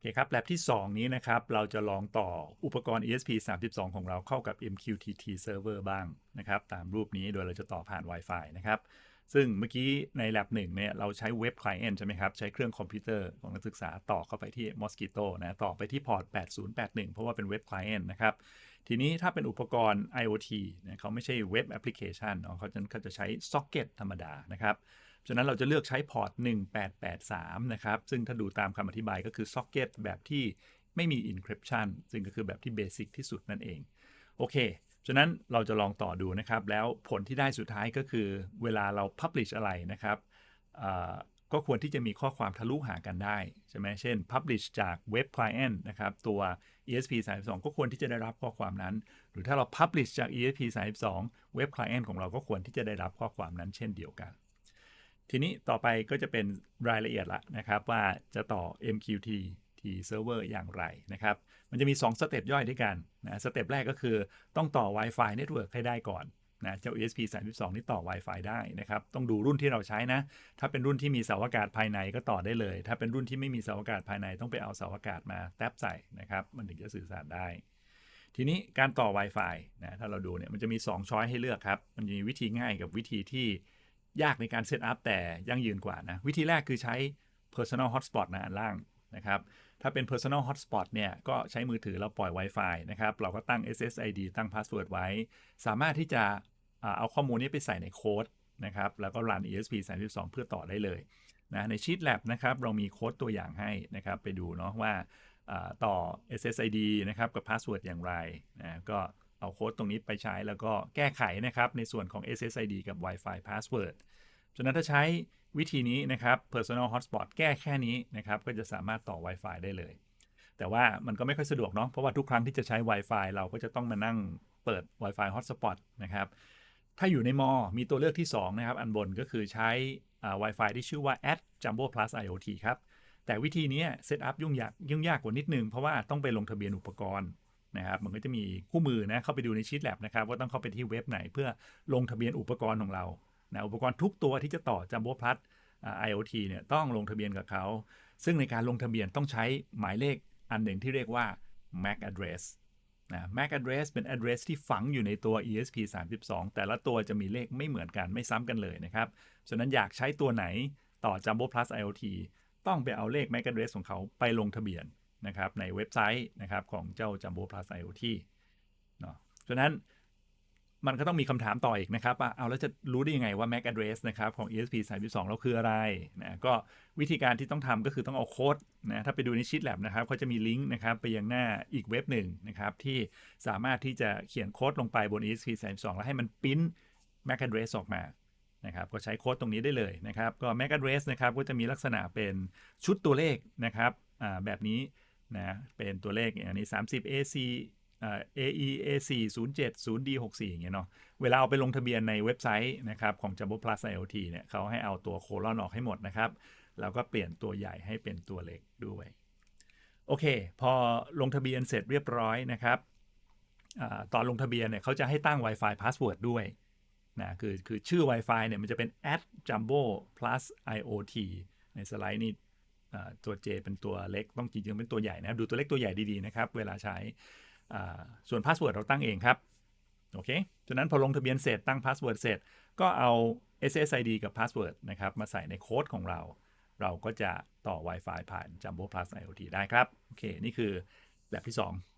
โอเคครับแลบที่ 2 นี้นะครับ เราจะลองต่ออุปกรณ์ ESP32 ของเราเข้ากับ MQTT Server บ้างนะครับ ตามรูปนี้โดยเราจะต่อผ่าน Wi-Fi นะครับ ซึ่งเมื่อกี้ใน Lab 1เนี่ยเราใช้เว็บ Client ใช่ไหมครับ ใช้เครื่องคอมพิวเตอร์ของนักศึกษาต่อเข้าไปที่ Mosquito นะต่อไปที่พอร์ต 8081 เพราะว่าเป็นเว็บ Client นะครับ ทีนี้ถ้าเป็นอุปกรณ์ IoT นะเขาไม่ใช่เว็บแอปพลิเคชันเนาะเขาจะเขาจะใช้ Socket ธรรมดานะครับ ฉะนั้นเราจะเลือกใช้พอร์ต 1883 นะครับ ซึ่งถ้าดูตามคำอธิบายก็คือ Socket แบบที่ไม่มี encryption ซึ่งก็คือแบบที่เบสิกที่สุดนั่นเอง โอเค ฉะนั้นเราจะลองต่อดูนะครับ แล้วผลที่ได้สุดท้ายก็คือเวลาเรา publish อะไรนะครับก็ควรที่จะมีข้อความทะลุหากันได้ ใช่ไหมเช่น publish จากเว็บ client นะครับ ตัว ESP32 ก็ควรที่จะได้รับข้อความนั้น หรือถ้าเรา publish จาก ESP32 เว็บ client ของเราก็ควรที่จะได้รับข้อความนั้นเช่นเดียวกัน ทีนี้ต่อไปก็จะเป็นรายละเอียดละนะครับว่าจะต่อ MQTT server อย่างไรนะครับ มันจะมี 2 สเต็ปย่อยด้วยกันนะสเต็ปแรกก็คือต้องต่อ Wi-Fi Network ให้ได้ก่อนนะเจ้า ESP32 นี่ต่อ Wi-Fi ได้นะครับ ต้องดูรุ่นที่เราใช้นะ ถ้าเป็นรุ่นที่มีเสาอากาศภายในก็ต่อได้เลย ถ้าเป็นรุ่นที่ไม่มีเสาอากาศภายในต้องไปเอาเสาอากาศมาแทบใส่นะครับ มันถึงจะสื่อสารได้ ทีนี้การต่อ Wi-Fi นะถ้าเราดูเนี่ยมันจะมี 2 ช้อยให้เลือกครับ มันจะมีวิธีง่ายกับวิธีที่ ยากในการเซตอัพแต่ยั่งยืนกว่านะ วิธีแรกคือใช้ personal hotspot นะอันล่างนะครับ ถ้าเป็น personal hotspot เนี่ยก็ใช้มือถือเราปล่อย Wi-Fi นะครับ เราก็ตั้ง SSID ตั้ง password ไว้ สามารถที่จะเอาข้อมูลนี้ไปใส่ในโค้ดนะครับ แล้วก็รัน ESP32 เพื่อต่อได้เลยนะใน Sheet Lab นะครับเรามีโค้ดตัวอย่างให้นะครับ ไปดูเนาะว่าอ่าต่อ SSID นะครับกับ password อย่างไรนะก็ เอาโค้ดตรงนี้ไปใช้แล้วก็แก้ไขนะครับ ในส่วนของ SSID กับ Wi-Fi password ฉะนั้นถ้าใช้วิธีนี้นะครับ personal hotspot แก้แค่นี้นะครับ ก็จะสามารถต่อ Wi-Fi ได้เลย แต่ว่ามันก็ไม่ค่อยสะดวกเนาะเพราะว่าทุกครั้งที่จะใช้ Wi-Fi เราก็จะต้องมานั่งเปิด Wi-Fi hotspot นะครับ ถ้าอยู่ในมอ มีตัวเลือกที่ 2 นะครับ อันบนก็คือใช้ Wi-Fi ที่ชื่อว่า at jumbo plus iot ครับแต่วิธีนี้เซตอัพยุ่งยากยุ่งยากกว่านิดนึง เพราะว่าต้องไปลงทะเบียนอุปกรณ์ นะครับมันก็จะมีคู่มือนะเข้าไปดูในชีตแลบนะครับว่าต้องเข้าไปที่เว็บไหนเพื่อลงทะเบียนอุปกรณ์ของเรานะอุปกรณ์ทุกตัวที่จะต่อ Jumbo Plus อ่า IoT เนี่ยต้องลงทะเบียนกับเขา ซึ่งในการลงทะเบียนต้องใช้หมายเลขอันหนึ่งที่เรียกว่า MAC address นะ MAC address เป็น address ที่ฝังอยู่ในตัว ESP32 แต่ละตัวจะมีเลขไม่เหมือนกันไม่ซ้ำกันเลยนะครับฉะนั้นอยากใช้ตัวไหนต่อ Jumbo Plus IoT ต้องไปเอาเลข MAC address ของเขาไปลงทะเบียน นะครับในเว็บไซต์นะครับของเจ้า Jumbo Plus IoT เนาะฉะนั้นมันก็ต้องมีคำถามต่ออีกนะครับว่าเอาแล้วจะรู้ได้ยังไงว่า MAC address นะครับของ ESP32 เราคืออะไรนะก็วิธีการที่ต้องทำก็คือต้องเอาโค้ดนะถ้าไปดูในชีตแลบนะครับเขาจะมีลิงก์นะครับไปยังหน้าอีกเว็บหนึ่งนะครับที่สามารถที่จะเขียนโค้ดลงไปบน ESP32 แล้วให้มันปิ้น MAC address ออกมานะครับก็ใช้โค้ดตรงนี้ได้เลยนะครับก็ MAC address นะครับก็จะมีลักษณะเป็นชุดตัวเลขนะครับแบบนี้ นะเป็นตัวเลขอันนี้ 30 AC อ่า AE AC 07 0D 64อย่างเงี้ยเนาะเวลาเอาไปลงทะเบียนในเว็บไซต์นะครับของ Jumbo Plus IoT เนี่ยเขาให้เอาตัวโคลอนออกให้หมดนะครับ แล้วก็เปลี่ยนตัวใหญ่ให้เป็นตัวเล็กด้วย โอเค พอลงทะเบียนเสร็จเรียบร้อยนะครับอตอนลงทะเบียนเนี่ยเขาจะให้ตั้ง Wi-Fi password ด้วยนะคือคือชื่อ Wi-Fi เนี่ยมันจะเป็น at jumbo plus iot ในสไลด์นี้ ตัว J เป็นตัวเล็กต้องจริงๆเป็นตัวใหญ่นะครับดูตัวเล็กตัวใหญ่ดีๆนะครับ เวลาใช้ส่วนพาสเวิร์ดเราตั้งเองครับโอเคจากนั้นพอลงทะเบียนเสร็จตั้งพาสเวิร์ดเสร็จ ก็เอา SSID กับพาสเวิร์ดนะครับมาใส่ในโค้ดของเรา เราก็จะต่อ Wi-Fi ผ่าน Jumbo Plus IoT ได้ครับ โอเค นี่คือแบบที่ 2